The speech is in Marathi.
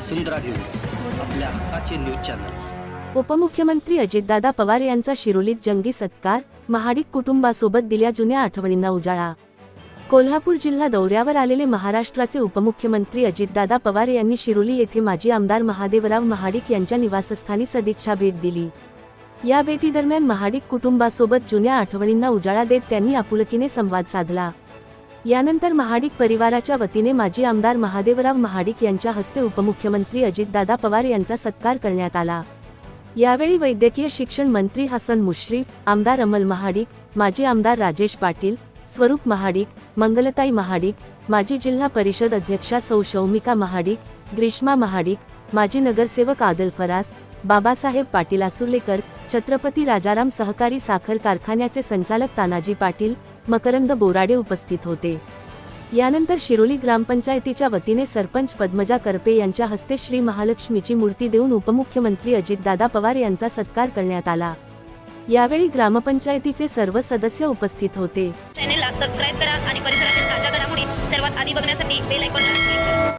वसुंधरा न्यूज आपल्या हक्काचे न्यूज चॅनल. उपमुख्यमंत्री अजितदादा पवार यांचा शिरोलीत जंगी सत्कार महाडिक कुटुंबासोबत दिल्या जुन्या आठवणींना उजाळा. कोल्हापूर जिल्हा दौऱ्यावर आलेले महाराष्ट्राचे उपमुख्यमंत्री अजितदादा पवार यांनी शिरोली येथे माजी आमदार महादेवराव महाडिक यांच्या निवासस्थानी सदिच्छा भेट दिली. या भेटीदरम्यान महाडिक कुटुंबासोबत जुन्या आठवणींना उजाळा देत त्यांनी आपुलकीने संवाद साधला. यानंतर महाडिक परिवाराच्या वतीने माजी आमदार महादेवराव महाडिक यांच्या हस्ते उपमुख्यमंत्री अजितदादा पवार यांचा सत्कार करण्यात आला. यावेळी वैद्यकीय शिक्षण मंत्री हसन मुश्रीफ आमदार अमल महाडिक माजी आमदार राजेश पाटील स्वरूप महाडिक मंगलताई महाडिक माजी जिल्हा परिषद अध्यक्षा सौ शौमिका महाडिक ग्रीष्मा महाडिक माजी नगरसेवक आदल फरास बाबासाहेब पाटील आसुर्लेकर छत्रपती राजाराम सहकारी साखर कारखान्याचे संचालक तानाजी पाटील मकरंद बोराडे उपस्थित होते. यानंतर शिरोली ग्रामपंचायतीच्या वतीने सरपंच पद्मजा करपे यांच्या हस्ते श्री महालक्ष्मीची मूर्ती देऊन उपमुख्यमंत्री अजितदादा पवार यांचा सत्कार करण्यात आला. यावेळी ग्रामपंचायतीचे सर्व सदस्य उपस्थित होते. चॅनेलला सबस्क्राईब करा आणि परिसरातील ताज्या घडामोडी सर्वात आधी बघण्यासाठी बेल आयकॉन क्लिक करा.